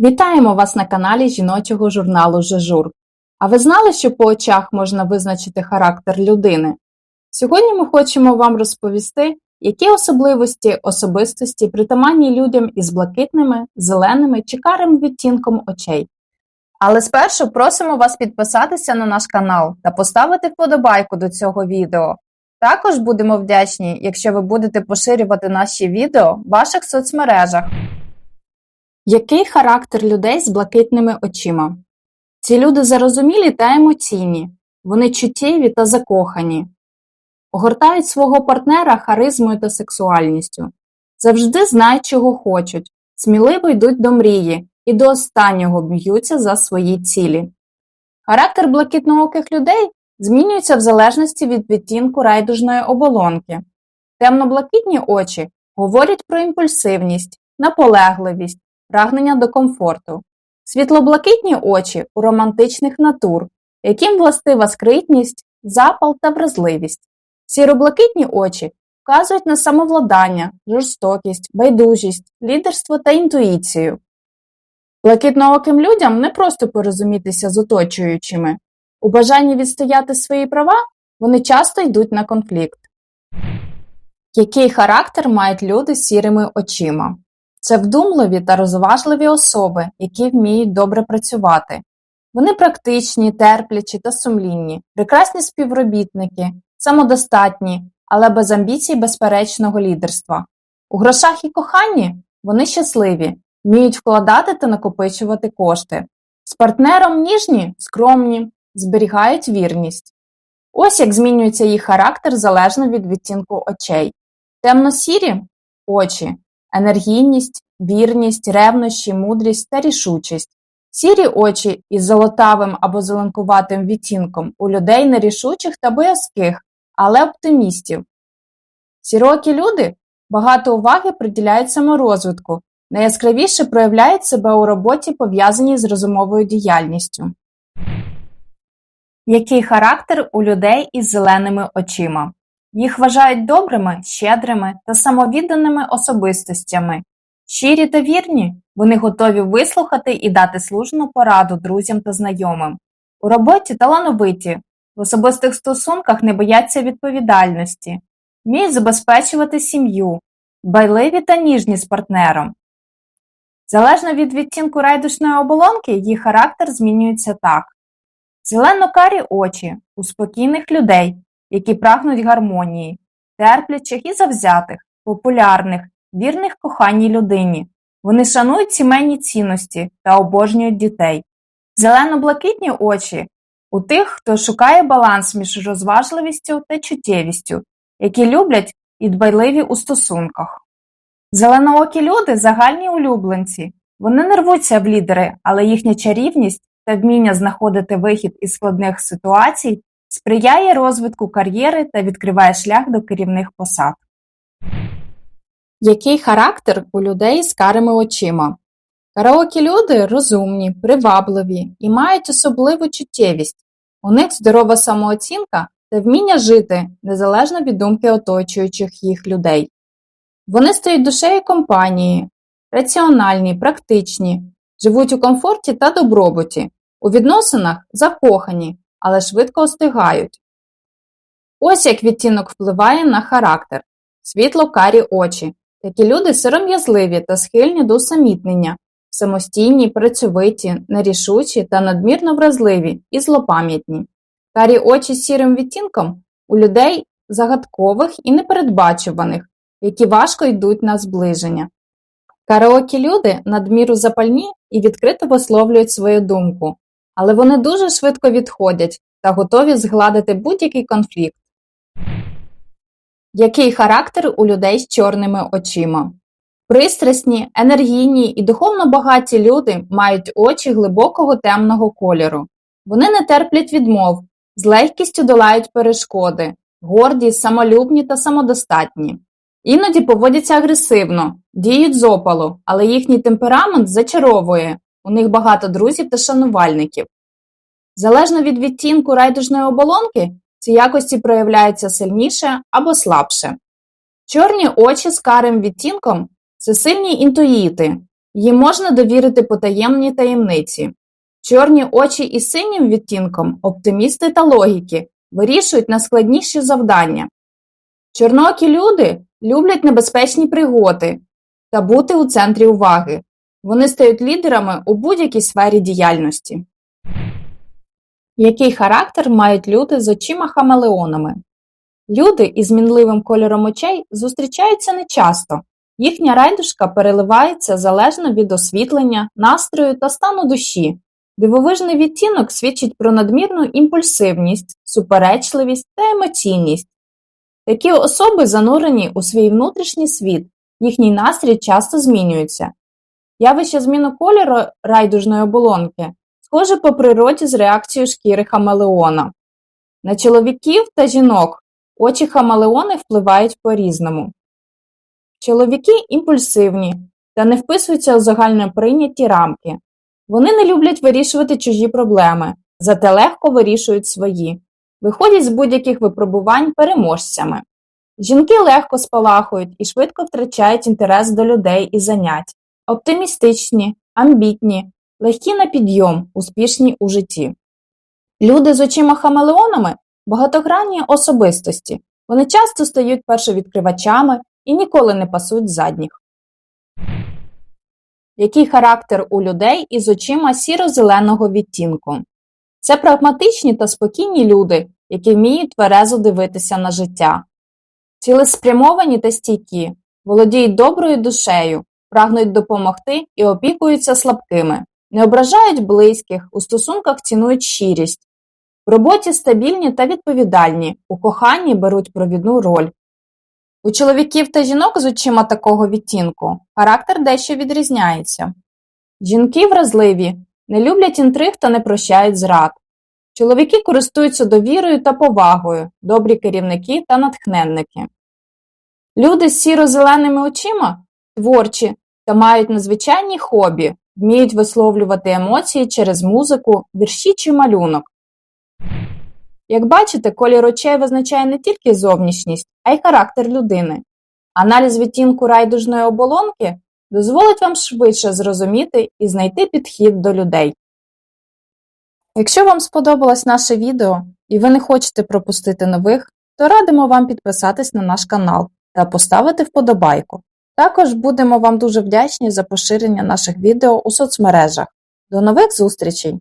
Вітаємо вас на каналі жіночого журналу Жежур. А ви знали, що по очах можна визначити характер людини? Сьогодні ми хочемо вам розповісти, які особливості особистості притаманні людям із блакитними, зеленими чи карим відтінком очей. Але спершу просимо вас підписатися на наш канал та поставити вподобайку до цього відео. Також будемо вдячні, якщо ви будете поширювати наші відео в ваших соцмережах. Який характер людей з блакитними очима? Ці люди зарозумілі та емоційні, вони чуттєві та закохані, огортають свого партнера харизмою та сексуальністю, завжди знають, чого хочуть, сміливо йдуть до мрії і до останнього б'ються за свої цілі. Характер блакитнооких людей змінюється в залежності від відтінку райдужної оболонки. Темно-блакитні очі говорять про імпульсивність, наполегливість, прагнення до комфорту. Світлоблакитні очі у романтичних натур, яким властива скритність, запал та вразливість. Сіроблакитні очі вказують на самовладання, жорстокість, байдужість, лідерство та інтуїцію. Блакитнооким людям не просто порозумітися з оточуючими. У бажанні відстояти свої права вони часто йдуть на конфлікт. Який характер мають люди з сірими очима? Це вдумливі та розважливі особи, які вміють добре працювати. Вони практичні, терплячі та сумлінні, прекрасні співробітники, самодостатні, але без амбіцій безперечного лідерства. У грошах і коханні вони щасливі, вміють вкладати та накопичувати кошти. З партнером ніжні, скромні, зберігають вірність. Ось як змінюється їх характер залежно від відтінку очей. Темно-сірі очі енергійність, вірність, ревнощі, мудрість та рішучість. Сірі очі із золотавим або зеленкуватим відтінком у людей нерішучих та боязких, але оптимістів. Сірокі люди багато уваги приділяють саморозвитку, найяскравіше проявляють себе у роботі, пов'язаній з розумовою діяльністю. Який характер у людей із зеленими очима? Їх вважають добрими, щедрими та самовідданими особистостями. Щирі та вірні, вони готові вислухати і дати слушну пораду друзям та знайомим. У роботі талановиті, в особистих стосунках не бояться відповідальності, вміють забезпечувати сім'ю, дбайливі та ніжні з партнером. Залежно від відтінку райдушної оболонки, їх характер змінюється так: зелено-карі очі у спокійних людей які прагнуть гармонії, терплячих і завзятих, популярних, вірних коханій людині. Вони шанують сімейні цінності та обожнюють дітей. Зелено-блакитні очі у тих, хто шукає баланс між розважливістю та чуттєвістю, які люблять і дбайливі у стосунках. Зеленоокі люди загальні улюбленці. Вони не рвуться в лідери, але їхня чарівність та вміння знаходити вихід із складних ситуацій сприяє розвитку кар'єри та відкриває шлях до керівних посад. Який характер у людей з карими очима? Караокі люди розумні, привабливі і мають особливу чуттєвість. У них здорова самооцінка та вміння жити незалежно від думки оточуючих їх людей. Вони стають душею компанії, раціональні, практичні, живуть у комфорті та добробуті, у відносинах закохані, але швидко остигають. Ось як відтінок впливає на характер світло карі очі. Такі люди сором'язливі та схильні до усамітнення, самостійні, працьовиті, нерішучі та надмірно вразливі і злопам'ятні. Карі очі з сірим відтінком у людей загадкових і непередбачуваних, які важко йдуть на зближення. Караокі люди надміру запальні і відкрито висловлюють свою думку, але вони дуже швидко відходять та готові згладити будь-який конфлікт. Який характер у людей з чорними очима? Пристрасні, енергійні і духовно багаті люди мають очі глибокого темного кольору. Вони не терплять відмов, з легкістю долають перешкоди, горді, самолюбні та самодостатні. Іноді поводяться агресивно, діють з опалу, але їхній темперамент зачаровує, у них багато друзів та шанувальників. Залежно від відтінку райдужної оболонки, ці якості проявляються сильніше або слабше. Чорні очі з карим відтінком це сильні інтуїти, Їм можна довірити потаємні таємниці. Чорні очі із синім відтінком, оптимісти та логіки, вирішують найскладніші завдання. Чорноокі люди люблять небезпечні пригоди та бути у центрі уваги. Вони стають лідерами у будь-якій сфері діяльності. Який характер мають люди з очима хамелеонами? Люди із мінливим кольором очей зустрічаються нечасто. Їхня райдушка переливається залежно від освітлення, настрою та стану душі. Дивовижний відтінок свідчить про надмірну імпульсивність, суперечливість та емоційність. Такі особи занурені у свій внутрішній світ, їхній настрій часто змінюється. Явище зміну кольору райдужної оболонки схоже по природі з реакцією шкіри хамелеона. На чоловіків та жінок очі хамелеони впливають по-різному. Чоловіки імпульсивні та не вписуються у загально прийняті рамки. Вони не люблять вирішувати чужі проблеми, зате легко вирішують свої, виходять з будь-яких випробувань переможцями. Жінки легко спалахують і швидко втрачають інтерес до людей і занять, оптимістичні, амбітні, легкі на підйом, успішні у житті. Люди з очима хамелеонами багатогранні особистості. Вони часто стають першовідкривачами і ніколи не пасуть задніх. Який характер у людей із очима сіро-зеленого відтінку? Це прагматичні та спокійні люди, які вміють тверезо дивитися на життя. Цілеспрямовані та стійкі, володіють доброю душею, прагнуть допомогти і опікуються слабкими, не ображають близьких, у стосунках цінують щирість, в роботі стабільні та відповідальні, у коханні беруть провідну роль. У чоловіків та жінок з очима такого відтінку характер дещо відрізняється. Жінки вразливі, не люблять інтриг та не прощають зрад. Чоловіки користуються довірою та повагою, добрі керівники та натхненники. Люди з сіро-зеленими очима творчі та мають надзвичайні хобі, вміють висловлювати емоції через музику, вірші чи малюнок. Як бачите, колір очей визначає не тільки зовнішність, а й характер людини. Аналіз відтінку райдужної оболонки дозволить вам швидше зрозуміти і знайти підхід до людей. Якщо вам сподобалось наше відео і ви не хочете пропустити нових, то радимо вам підписатись на наш канал та поставити вподобайку. Також будемо вам дуже вдячні за поширення наших відео у соцмережах. До нових зустрічей!